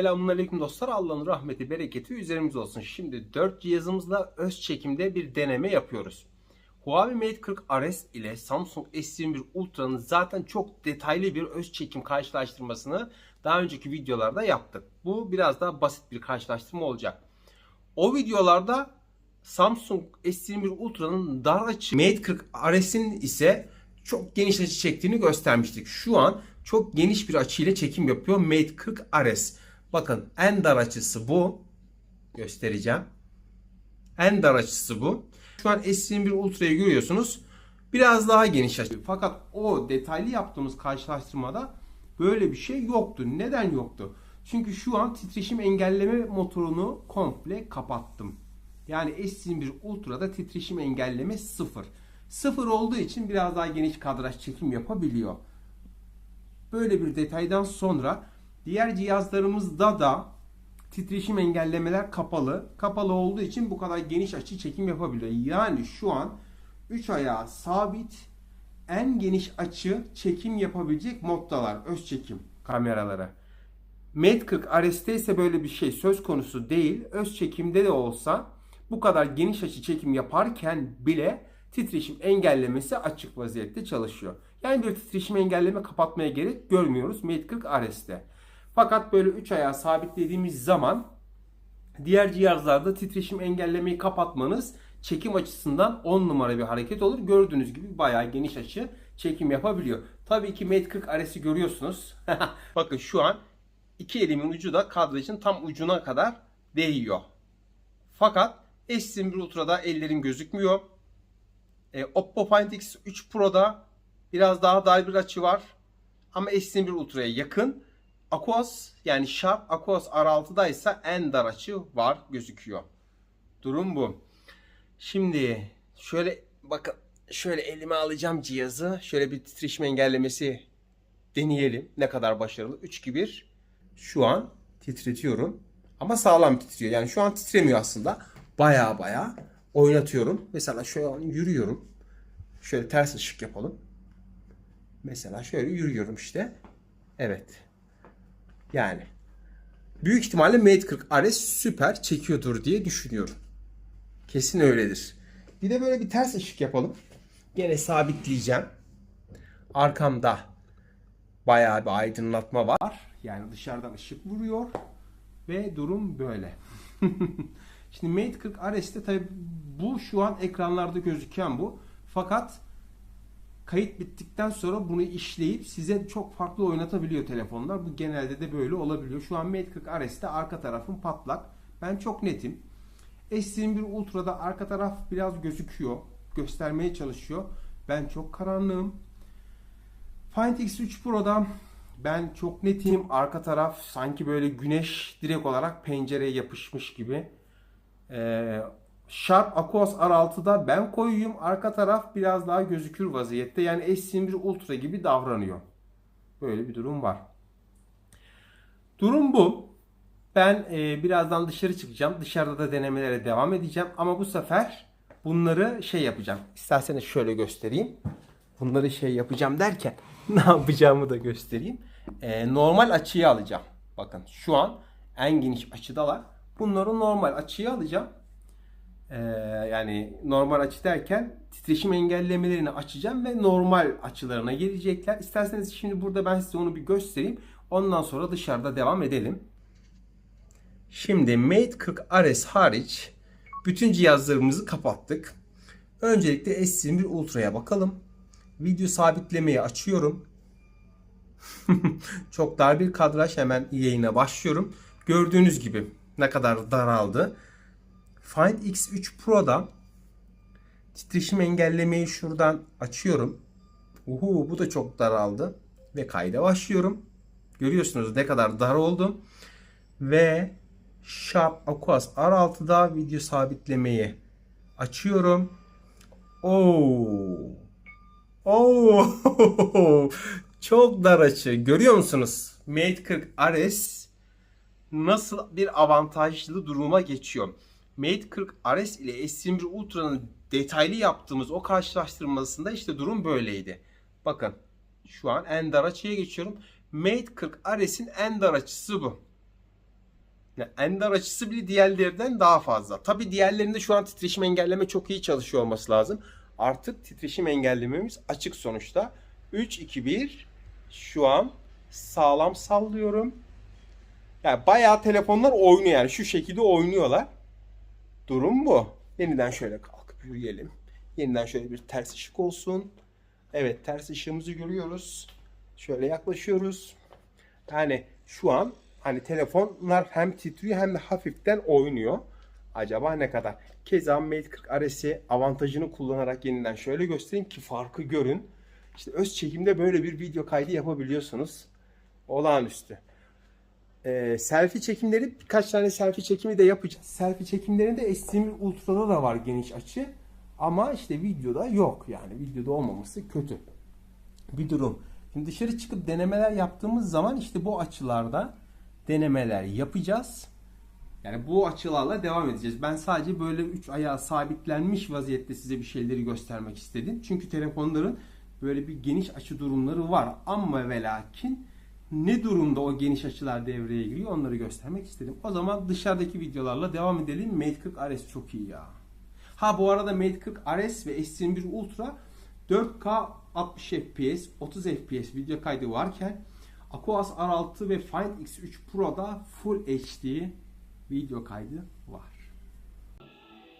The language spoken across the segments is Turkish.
Selamünaleyküm dostlar. Allah'ın rahmeti, bereketi üzerimize olsun. Şimdi 4 cihazımızla öz çekimde bir deneme yapıyoruz. Huawei Mate 40 RS ile Samsung S21 Ultra'nın zaten çok detaylı bir öz çekim karşılaştırmasını daha önceki videolarda yaptık. Bu biraz daha basit bir karşılaştırma olacak. O videolarda Samsung S21 Ultra'nın dar açı Mate 40 RS'in ise çok geniş açı çektiğini göstermiştik. Şu an çok geniş bir açıyla çekim yapıyor Mate 40 RS. Bakın en dar açısı bu. Göstereceğim. En dar açısı bu. Şu an S21 Ultra'yı görüyorsunuz. Biraz daha geniş açı. Fakat o detaylı yaptığımız karşılaştırmada böyle bir şey yoktu. Neden yoktu? Çünkü şu an titreşim engelleme motorunu komple kapattım. Yani S21 Ultra'da titreşim engelleme sıfır. Sıfır olduğu için biraz daha geniş kadraj çekim yapabiliyor. Böyle bir detaydan sonra diğer cihazlarımızda da titreşim engellemeler kapalı. Kapalı olduğu için bu kadar geniş açı çekim yapabiliyor. Yani şu an 3 ayağı sabit en geniş açı çekim yapabilecek moddalar. Öz çekim kameraları. Mate 40 RS'te ise böyle bir şey söz konusu değil. Öz çekimde de olsa bu kadar geniş açı çekim yaparken bile titreşim engellemesi açık vaziyette çalışıyor. Yani bir titreşim engelleme kapatmaya gerek görmüyoruz Mate 40 RS'te. Fakat böyle 3 ayağı sabitlediğimiz zaman diğer cihazlarda titreşim engellemeyi kapatmanız çekim açısından 10 numara bir hareket olur. Gördüğünüz gibi bayağı geniş açı çekim yapabiliyor. Tabii ki Mate 40 RS'i görüyorsunuz. Bakın şu an iki elimin ucu da kadrajın tam ucuna kadar değiyor. Fakat S21 Ultra'da ellerim gözükmüyor. E, Oppo Find X3 Pro'da biraz daha dar bir açı var. Ama S21 Ultra'ya yakın. Aquos yani Sharp Aquos R6'da ise en dar açı var gözüküyor. Durum bu. Şimdi şöyle bakın şöyle elime alacağım cihazı. Şöyle bir titreşim engellemesi deneyelim. Ne kadar başarılı. 3 2 1. Şu an titretiyorum. Ama sağlam titriyor. Yani şu an titremiyor aslında. Baya baya oynatıyorum. Mesela şöyle yürüyorum. Şöyle ters ışık yapalım. Mesela şöyle yürüyorum işte. Evet. Yani büyük ihtimalle Mate 40 RS süper çekiyordur diye düşünüyorum. Kesin öyledir. Bir de böyle bir ters ışık yapalım. Gene sabitleyeceğim. Arkamda bayağı bir aydınlatma var. Yani dışarıdan ışık vuruyor. Ve durum böyle. Şimdi Mate 40 RS'te tabi bu şu an ekranlarda gözüken bu. Fakat kayıt bittikten sonra bunu işleyip size çok farklı oynatabiliyor telefonlar. Bu genelde de böyle olabiliyor. Şu an Mate 40 RS'te arka tarafım patlak. Ben çok netim. S21 Ultra'da arka taraf biraz gözüküyor. Göstermeye çalışıyor. Ben çok karanlığım. Find X3 Pro'da ben çok netim. Arka taraf sanki böyle güneş direkt olarak pencereye yapışmış gibi. Ee, Sharp Aquos R6'da ben koyuyum. Arka taraf biraz daha gözükür vaziyette. Yani S21 Ultra gibi davranıyor. Böyle bir durum var. Durum bu. Ben e, birazdan dışarı çıkacağım. Dışarıda da denemelere devam edeceğim. Ama bu sefer bunları şey yapacağım. İsterseniz şöyle göstereyim. Bunları şey yapacağım derken ne yapacağımı da göstereyim. E, normal açıyı alacağım. Bakın şu an en geniş açıdalar. Bunları normal açıyı alacağım. Ee, yani normal açı derken titreşim engellemelerini açacağım ve normal açılarına gelecekler. İsterseniz şimdi burada ben size onu bir göstereyim. Ondan sonra dışarıda devam edelim. Şimdi Mate 40 RS hariç bütün cihazlarımızı kapattık. Öncelikle S21 Ultra'ya bakalım. Video sabitlemeyi açıyorum. Çok dar bir kadraj hemen yayına başlıyorum. Gördüğünüz gibi ne kadar daraldı. Find X3 Pro'da titreşim engellemeyi şuradan açıyorum. Uhu bu da çok daraldı. Ve kayda başlıyorum. Görüyorsunuz ne kadar dar oldu. Ve Sharp Aquos R6'da video sabitlemeyi açıyorum. Oo. Oo. Çok dar açı. Görüyor musunuz? Mate 40 RS nasıl bir avantajlı duruma geçiyor. Mate 40 RS ile S21 Ultra'nın detaylı yaptığımız o karşılaştırmasında işte durum böyleydi. Bakın şu an en dar açıya geçiyorum. Mate 40 RS'in en dar açısı bu. Yani ender açısı bile diğerlerinden daha fazla. Tabi diğerlerinde şu an titreşim engelleme çok iyi çalışıyor olması lazım. Artık titreşim engellememiz açık sonuçta. 3, 2, 1 şu an sağlam sallıyorum. Yani bayağı telefonlar oynuyor yani şu şekilde oynuyorlar. Durum bu. Yeniden şöyle kalkıp yürüyelim. Yeniden şöyle bir ters ışık olsun. Evet ters ışığımızı görüyoruz. Şöyle yaklaşıyoruz. Yani şu an hani telefonlar hem titriyor hem de hafiften oynuyor. Acaba ne kadar? Keza Mate 40 RS'i avantajını kullanarak yeniden şöyle göstereyim ki farkı görün. İşte öz çekimde böyle bir video kaydı yapabiliyorsunuz. Olağanüstü. Ee, selfie çekimleri birkaç tane selfie çekimi de yapacağız. Selfie çekimlerinde S21 Ultra'da da var geniş açı. Ama işte videoda yok yani. Videoda olmaması kötü bir durum. Şimdi dışarı çıkıp denemeler yaptığımız zaman işte bu açılarda denemeler yapacağız. Yani bu açılarla devam edeceğiz. Ben sadece böyle üç ayağı sabitlenmiş vaziyette size bir şeyleri göstermek istedim. Çünkü telefonların böyle bir geniş açı durumları var. Ama ve lakin ne durumda o geniş açılar devreye giriyor onları göstermek istedim. O zaman dışarıdaki videolarla devam edelim. Mate 40 RS çok iyi ya. Ha bu arada Mate 40 RS ve S21 Ultra 4K 60 FPS, 30 FPS video kaydı varken Aquas R6 ve Find X3 Pro'da Full HD video kaydı var.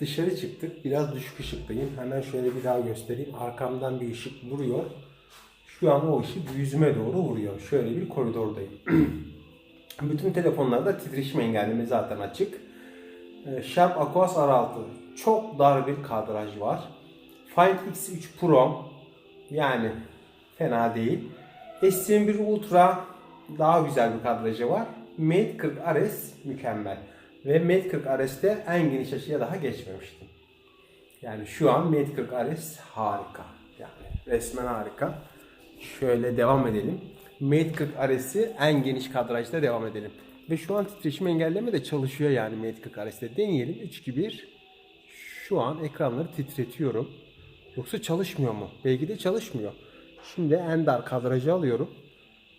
Dışarı çıktık. Biraz düşük ışıktayım. Hemen şöyle bir daha göstereyim. Arkamdan bir ışık vuruyor. Şu an o ışık yüzüme doğru vuruyor. Şöyle bir koridordayım. Bütün telefonlarda titreşim engelleme zaten açık. Ee, Sharp Aquas R6 çok dar bir kadraj var. Find X3 Pro yani fena değil. S21 Ultra daha güzel bir kadrajı var. Mate 40 RS mükemmel. Ve Mate 40 RS'te en geniş açıya daha geçmemiştim. Yani şu an Mate 40 RS harika. Yani resmen harika. Şöyle devam edelim. Mate 40 RS'i en geniş kadrajda devam edelim. Ve şu an titreşim engelleme de çalışıyor yani Mate 40 RS'te. Deneyelim. 3 2 1. Şu an ekranları titretiyorum. Yoksa çalışmıyor mu? Belki de çalışmıyor. Şimdi en dar kadrajı alıyorum.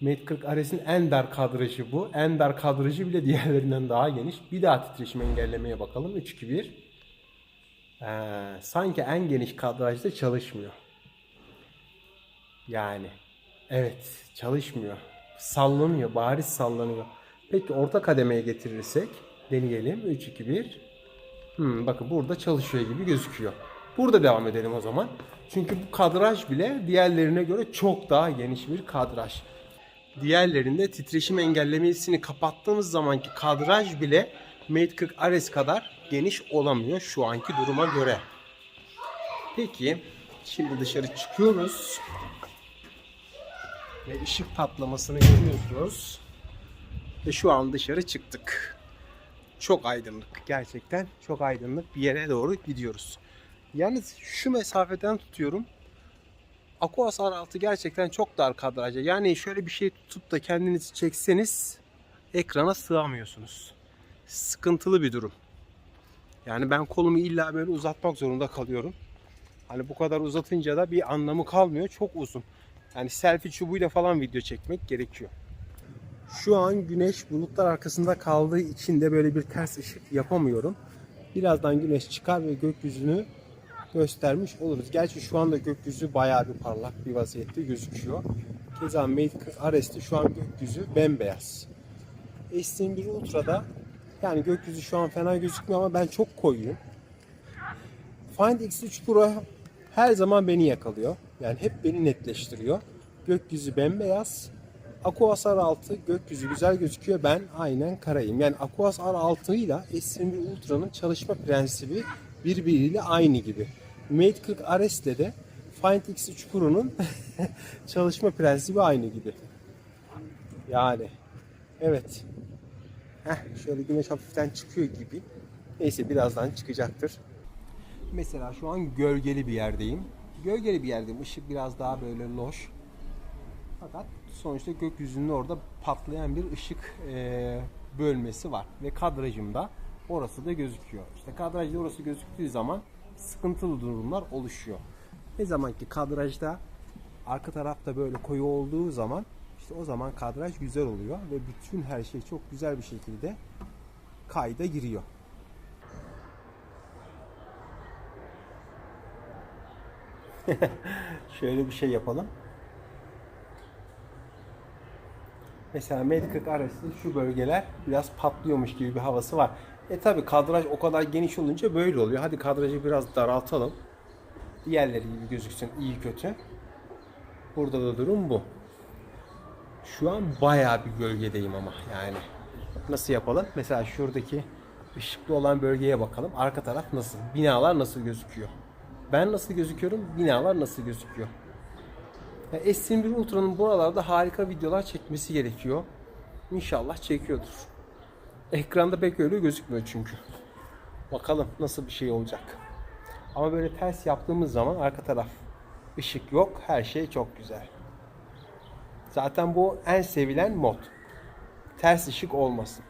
Mate 40 RS'in en dar kadrajı bu. En dar kadrajı bile diğerlerinden daha geniş. Bir daha titreşim engellemeye bakalım. 3 2 1. Ee, sanki en geniş kadrajda çalışmıyor. Yani evet çalışmıyor. Sallanıyor. Bariz sallanıyor. Peki orta kademeye getirirsek deneyelim. 3 2 1. Hmm, bakın burada çalışıyor gibi gözüküyor. Burada devam edelim o zaman. Çünkü bu kadraj bile diğerlerine göre çok daha geniş bir kadraj. Diğerlerinde titreşim engellemesini kapattığımız zamanki kadraj bile Mate 40 RS kadar geniş olamıyor şu anki duruma göre. Peki şimdi dışarı çıkıyoruz. Ve ışık patlamasını görüyorsunuz. Ve şu an dışarı çıktık. Çok aydınlık gerçekten çok aydınlık bir yere doğru gidiyoruz. Yalnız şu mesafeden tutuyorum. Aquas R6 gerçekten çok dar kadrajda. Yani şöyle bir şey tutup da kendinizi çekseniz ekrana sığamıyorsunuz. Sıkıntılı bir durum. Yani ben kolumu illa böyle uzatmak zorunda kalıyorum. Hani bu kadar uzatınca da bir anlamı kalmıyor. Çok uzun. Yani selfie çubuğuyla falan video çekmek gerekiyor. Şu an güneş bulutlar arkasında kaldığı için de böyle bir ters ışık yapamıyorum. Birazdan güneş çıkar ve gökyüzünü göstermiş oluruz. Gerçi şu anda gökyüzü bayağı bir parlak bir vaziyette gözüküyor. Keza Mate 40 RS'te şu an gökyüzü bembeyaz. S21 Ultra'da yani gökyüzü şu an fena gözükmüyor ama ben çok koyuyum. Find X3 Pro her zaman beni yakalıyor. Yani hep beni netleştiriyor. Gökyüzü bembeyaz. Aquas R6 gökyüzü güzel gözüküyor. Ben aynen karayım. Yani Aquas R6 ile S21 Ultra'nın çalışma prensibi birbiriyle aynı gibi. Mate 40 RS ile de Find X3 Pro'nun çalışma prensibi aynı gibi. Yani evet. Heh, şöyle güneş hafiften çıkıyor gibi. Neyse birazdan çıkacaktır. Mesela şu an gölgeli bir yerdeyim. Gölgeli bir yerdeyim. Işık biraz daha böyle loş. Fakat sonuçta gökyüzünün orada patlayan bir ışık e, bölmesi var. Ve kadrajımda orası da gözüküyor. İşte kadrajda orası gözüktüğü zaman sıkıntılı durumlar oluşuyor. Ne zaman ki kadrajda arka tarafta böyle koyu olduğu zaman işte o zaman kadraj güzel oluyor ve bütün her şey çok güzel bir şekilde kayda giriyor. Şöyle bir şey yapalım. Mesela Medikak arasında şu bölgeler biraz patlıyormuş gibi bir havası var. E tabi kadraj o kadar geniş olunca böyle oluyor. Hadi kadrajı biraz daraltalım. Diğerleri gibi gözüksün iyi kötü. Burada da durum bu. Şu an bayağı bir gölgedeyim ama yani. Nasıl yapalım? Mesela şuradaki ışıklı olan bölgeye bakalım. Arka taraf nasıl? Binalar nasıl gözüküyor? Ben nasıl gözüküyorum? Binalar nasıl gözüküyor? Ya S21 Ultra'nın buralarda harika videolar çekmesi gerekiyor. İnşallah çekiyordur. Ekranda pek öyle gözükmüyor çünkü. Bakalım nasıl bir şey olacak. Ama böyle ters yaptığımız zaman arka taraf ışık yok. Her şey çok güzel. Zaten bu en sevilen mod. Ters ışık olmasın.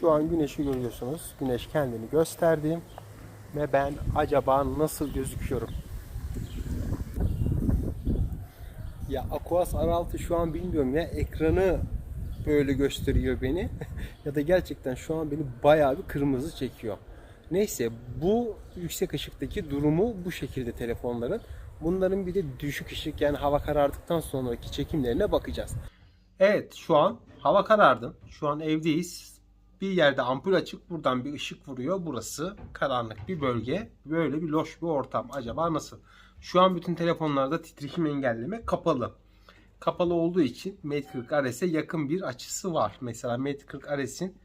Şu an güneşi görüyorsunuz. Güneş kendini gösterdi. Ve ben acaba nasıl gözüküyorum? Ya Aquas R6 şu an bilmiyorum ya ekranı böyle gösteriyor beni ya da gerçekten şu an beni bayağı bir kırmızı çekiyor. Neyse bu yüksek ışıktaki durumu bu şekilde telefonların. Bunların bir de düşük ışık yani hava karardıktan sonraki çekimlerine bakacağız. Evet şu an hava karardı. Şu an evdeyiz. Bir yerde ampul açık buradan bir ışık vuruyor. Burası karanlık bir bölge. Böyle bir loş bir ortam. Acaba nasıl? Şu an bütün telefonlarda titreşim engelleme kapalı. Kapalı olduğu için Mate 40 RS'e yakın bir açısı var. Mesela Mate 40 RS'in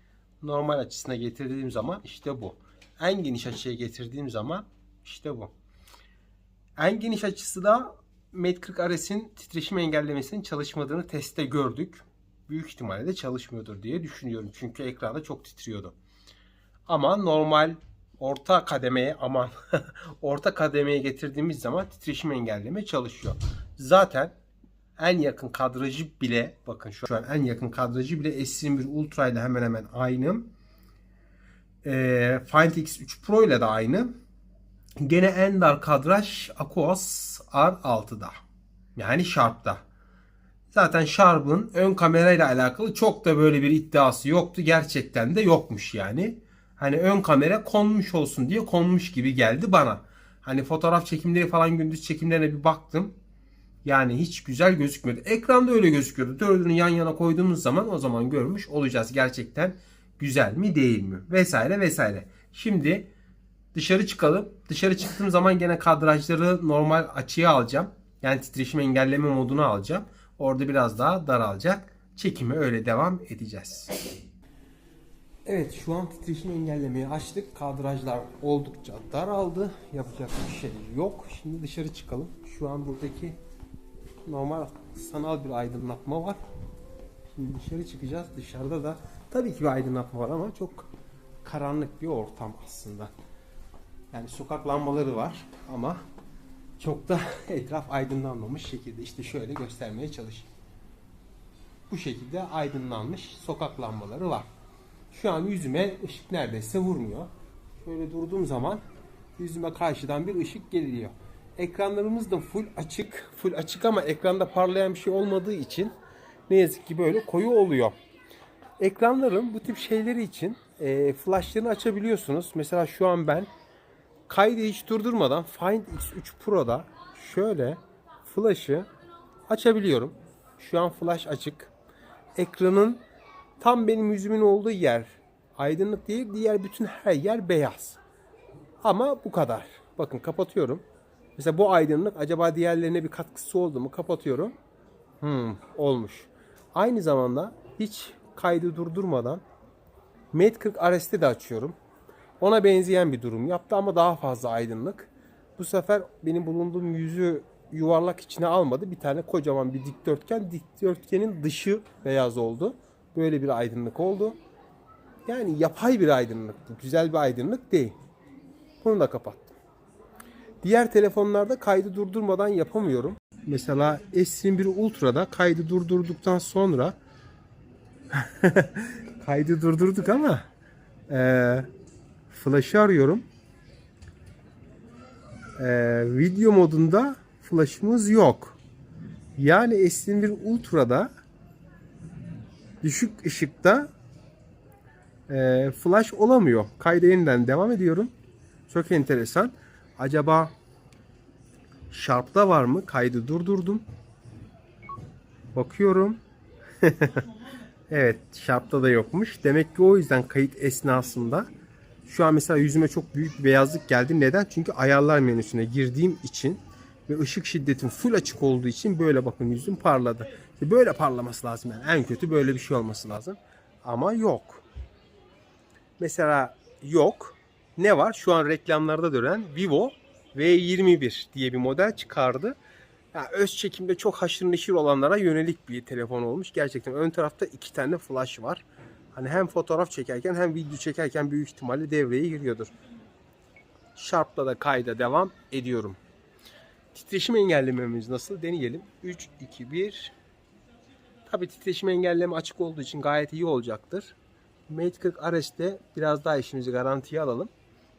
normal açısına getirdiğim zaman işte bu. En geniş açıya getirdiğim zaman işte bu. En geniş açısı da Mate 40 RS'in titreşim engellemesinin çalışmadığını testte gördük. Büyük ihtimalle de çalışmıyordur diye düşünüyorum. Çünkü ekranda çok titriyordu. Ama normal orta kademeye aman orta kademeye getirdiğimiz zaman titreşim engelleme çalışıyor. Zaten en yakın kadrajı bile bakın şu an en yakın kadrajı bile S21 Ultra ile hemen hemen aynı. Ee, Find X3 Pro ile de aynı. Gene en dar kadraj Aquos R6'da. Yani Sharp'ta. Zaten Sharp'ın ön kamerayla alakalı çok da böyle bir iddiası yoktu. Gerçekten de yokmuş yani. Hani ön kamera konmuş olsun diye konmuş gibi geldi bana. Hani fotoğraf çekimleri falan gündüz çekimlerine bir baktım. Yani hiç güzel gözükmüyordu. Ekranda öyle gözüküyordu. Dördünü yan yana koyduğumuz zaman o zaman görmüş olacağız. Gerçekten güzel mi değil mi? Vesaire vesaire. Şimdi dışarı çıkalım. Dışarı çıktığım zaman gene kadrajları normal açıya alacağım. Yani titreşim engelleme modunu alacağım. Orada biraz daha daralacak. Çekime öyle devam edeceğiz. Evet şu an titreşim engellemeyi açtık. Kadrajlar oldukça daraldı. Yapacak bir şey yok. Şimdi dışarı çıkalım. Şu an buradaki normal sanal bir aydınlatma var. Şimdi dışarı çıkacağız. Dışarıda da tabii ki bir aydınlatma var ama çok karanlık bir ortam aslında. Yani sokak lambaları var ama çok da etraf aydınlanmamış şekilde işte şöyle göstermeye çalışayım. Bu şekilde aydınlanmış sokak lambaları var. Şu an yüzüme ışık neredeyse vurmuyor. Şöyle durduğum zaman yüzüme karşıdan bir ışık geliyor. Ekranlarımız da full açık. Full açık ama ekranda parlayan bir şey olmadığı için ne yazık ki böyle koyu oluyor. Ekranların bu tip şeyleri için e, flashlarını açabiliyorsunuz. Mesela şu an ben kaydı hiç durdurmadan Find X3 Pro'da şöyle flash'ı açabiliyorum. Şu an flash açık. Ekranın tam benim yüzümün olduğu yer aydınlık değil, diğer bütün her yer beyaz. Ama bu kadar. Bakın kapatıyorum. Mesela bu aydınlık acaba diğerlerine bir katkısı oldu mu? Kapatıyorum. Hmm, olmuş. Aynı zamanda hiç kaydı durdurmadan Mate 40 RS'te de açıyorum. Ona benzeyen bir durum yaptı ama daha fazla aydınlık. Bu sefer benim bulunduğum yüzü yuvarlak içine almadı. Bir tane kocaman bir dikdörtgen. Dikdörtgenin dışı beyaz oldu. Böyle bir aydınlık oldu. Yani yapay bir aydınlık. bu. Güzel bir aydınlık değil. Bunu da kapattım. Diğer telefonlarda kaydı durdurmadan yapamıyorum. Mesela S21 Ultra'da kaydı durdurduktan sonra kaydı durdurduk ama eee flash'ı arıyorum. Eee, video modunda flash'ımız yok. Yani S21 Ultra'da düşük ışıkta e, flash olamıyor. Kayda yeniden devam ediyorum. Çok enteresan. Acaba Sharp'ta var mı? Kaydı durdurdum. Bakıyorum. evet, Sharp'ta da yokmuş. Demek ki o yüzden kayıt esnasında şu an mesela yüzüme çok büyük beyazlık geldi. Neden? Çünkü ayarlar menüsüne girdiğim için ve ışık şiddetim full açık olduğu için böyle bakın yüzüm parladı. İşte böyle parlaması lazım yani. En kötü böyle bir şey olması lazım. Ama yok. Mesela yok. Ne var? Şu an reklamlarda dönen Vivo V21 diye bir model çıkardı. Ya öz çekimde çok haşır neşir olanlara yönelik bir telefon olmuş. Gerçekten ön tarafta iki tane flash var. Hani hem fotoğraf çekerken hem video çekerken büyük ihtimalle devreye giriyordur. Sharp'la da kayda devam ediyorum. Titreşim engellememiz nasıl? Deneyelim. 3, 2, 1. Tabi titreşim engelleme açık olduğu için gayet iyi olacaktır. Mate 40 RS'de biraz daha işimizi garantiye alalım.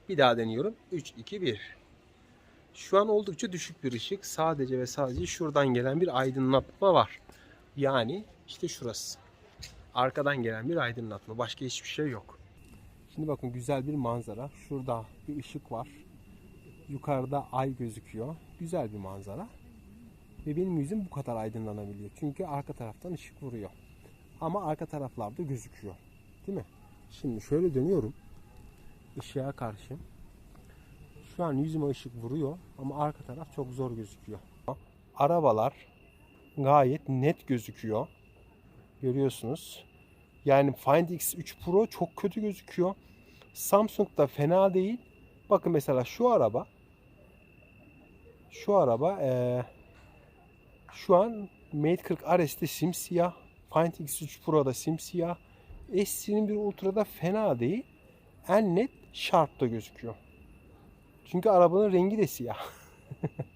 Bir daha deniyorum. 3, 2, 1. Şu an oldukça düşük bir ışık. Sadece ve sadece şuradan gelen bir aydınlatma var. Yani işte şurası. Arkadan gelen bir aydınlatma. Başka hiçbir şey yok. Şimdi bakın güzel bir manzara. Şurada bir ışık var. Yukarıda ay gözüküyor. Güzel bir manzara. Ve benim yüzüm bu kadar aydınlanabiliyor. Çünkü arka taraftan ışık vuruyor. Ama arka taraflarda gözüküyor. Değil mi? Şimdi şöyle dönüyorum. Işığa karşı. Şu an yüzüme ışık vuruyor ama arka taraf çok zor gözüküyor. Arabalar gayet net gözüküyor. Görüyorsunuz. Yani Find X3 Pro çok kötü gözüküyor. Samsung da fena değil. Bakın mesela şu araba şu araba eee, şu an Mate 40 RS'de simsiyah. Find X3 Pro'da simsiyah. S21 Ultra'da fena değil. En net Sharp'ta gözüküyor. Çünkü arabanın rengi de siyah.